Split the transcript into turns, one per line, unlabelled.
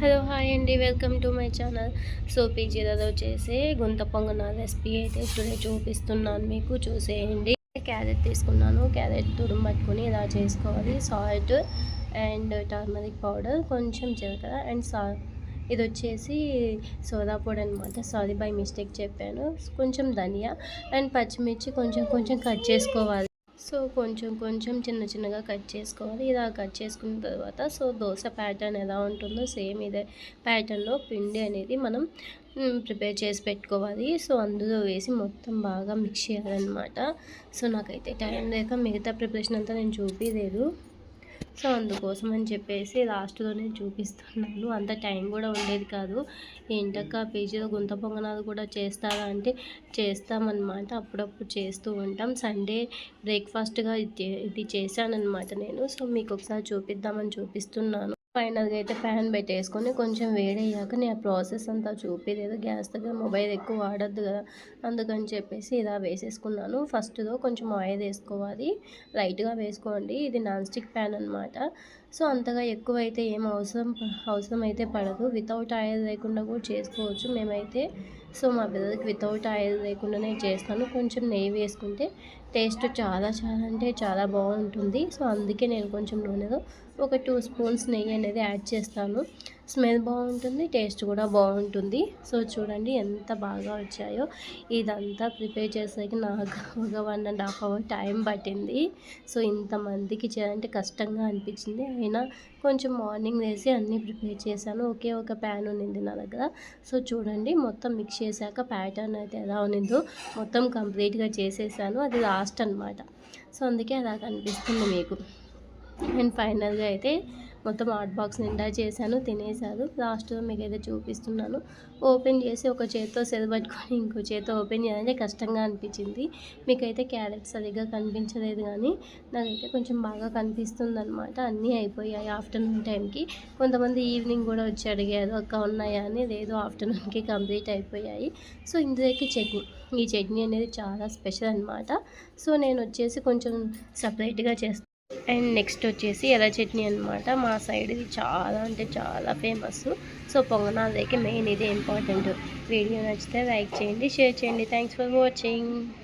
Hello hi అండి. Welcome to my channel. So పీజీలలో చేసే గుంత పొంగన రెసిపీ అయితే టుడే చూపిస్తున్నాను మీకు. చూసేయండి. క్యారెట్ తీసుకున్నాను. క్యారెట్ తుడుము పట్టుకుని ఇలా చేసుకోవాలి. సాల్ట్ అండ్ టర్మరిక్ పౌడర్ కొంచెం జీలకర్ర అండ్ సా ఇది వచ్చేసి సోదా పొడి అనమాట సారీ బై మిస్టేక్ చెప్పాను. కొంచెం ధనియా అండ్ పచ్చిమిర్చి కొంచెం కొంచెం కట్ చేసుకోవాలి. సో కొంచెం కొంచెం చిన్న చిన్నగా కట్ చేసుకోవాలి. ఇలా కట్ చేసుకున్న తర్వాత సో దోశ ప్యాటర్న్ ఎలా ఉంటుందో సేమ్ ఇదే ప్యాటర్న్లో పిండి అనేది మనం ప్రిపేర్ చేసి పెట్టుకోవాలి. సో అందులో వేసి మొత్తం బాగా మిక్స్ చేయాలన్నమాట. సో నాకైతే టైం లేక మిగతా ప్రిపరేషన్ అంతా నేను చూపించలేదు సో అందుకోసం అని చెప్పేసి లాస్ట్లో నేను చూపిస్తున్నాను. అంత టైం కూడా ఉండేది కాదు. ఏంటక్క పేజీలో గుంత పొంగనాలు కూడా చేస్తారా అంటే చేస్తామన్నమాట. అప్పుడప్పుడు చేస్తూ ఉంటాం. సండే బ్రేక్ఫాస్ట్గా ఇది ఇది చేశానమాట నేను. సో మీకు ఒకసారి చూపిద్దామని చూపిస్తున్నాను. ఫైనల్గా అయితే ప్యాన్ పెట్టేసుకొని కొంచెం వేడయ్యాక నేను ఆ ప్రాసెస్ అంతా చూపిలేదు గ్యాస్ దగ్గర మొబైల్ ఎక్కువ వాడద్దు కదా అందుకని చెప్పేసి ఇలా వేసేసుకున్నాను. ఫస్ట్లో కొంచెం ఆయిల్ వేసుకోవాలి. లైట్గా వేసుకోండి. ఇది నాన్ స్టిక్ ప్యాన్ అనమాట సో అంతగా ఎక్కువ అయితే ఏం అవసరం అవసరం అయితే పడదు. వితౌట్ ఆయిల్ లేకుండా కూడా చేసుకోవచ్చు. మేమైతే సో మా పిల్లలకి వితౌట్ ఆయిల్ లేకుండానే చేస్తాను. కొంచెం నెయ్యి వేసుకుంటే టేస్ట్ చాలా చాలా అంటే చాలా బాగుంటుంది. సో అందుకే నేను కొంచెం నూనెలో ఒక టూ స్పూన్స్ నెయ్యి అనేది యాడ్ చేస్తాను. స్మెల్ బాగుంటుంది టేస్ట్ కూడా బాగుంటుంది. సో చూడండి ఎంత బాగా వచ్చాయో. ఇదంతా ప్రిపేర్ చేసేకి నాకు ఒక one and half hour time పట్టింది. సో ఇంతమందికి చేయాలంటే కష్టంగా అనిపించింది. అయినా కొంచెం మార్నింగ్ వేసి అన్నీ ప్రిపేర్ చేశాను. ఒకే ఒక ప్యాన్ ఉన్నింది నా దగ్గర. సో చూడండి మొత్తం మిక్స్ చేశాక ప్యాటర్న్ అయితే ఎలా ఉన్నిందో మొత్తం కంప్లీట్గా చేసేసాను. అది లాస్ట్ అనమాట సో అందుకే అలా కనిపిస్తుంది మీకు. అండ్ ఫైనల్గా అయితే మొత్తం హాట్ బాక్స్ నిండా చేశాను తినేశారు లాస్ట్లో మీకు అయితే చూపిస్తున్నాను. ఓపెన్ చేసి ఒక చేతితో సెలబట్టుకొని ఇంకో చేతితో ఓపెన్ చేయాలంటే కష్టంగా అనిపించింది. మీకైతే క్యారెట్ సరిగ్గా కనిపించలేదు కానీ నాకైతే కొంచెం బాగా కనిపిస్తుంది అనమాట అన్నీ అయిపోయాయి ఆఫ్టర్నూన్ టైంకి. కొంతమంది ఈవినింగ్ కూడా వచ్చి అడిగారు అక్క ఉన్నాయా? అని. లేదు ఆఫ్టర్నూన్కి కంప్లీట్ అయిపోయాయి. సో ఇందులోకి చట్నీ. ఈ చట్నీ అనేది చాలా స్పెషల్ అనమాట సో నేను వచ్చేసి కొంచెం సపరేట్గా చేస్తాను అండ్ నెక్స్ట్ వచ్చేసి ఎర్ర చట్నీ అనమాట మా సైడ్ ఇది చాలా అంటే చాలా ఫేమస్. సో పొంగనాలకి మెయిన్ ఇదే ఇంపార్టెంట్. వీడియో నచ్చితే లైక్ చేయండి షేర్ చేయండి. Thanks for watching.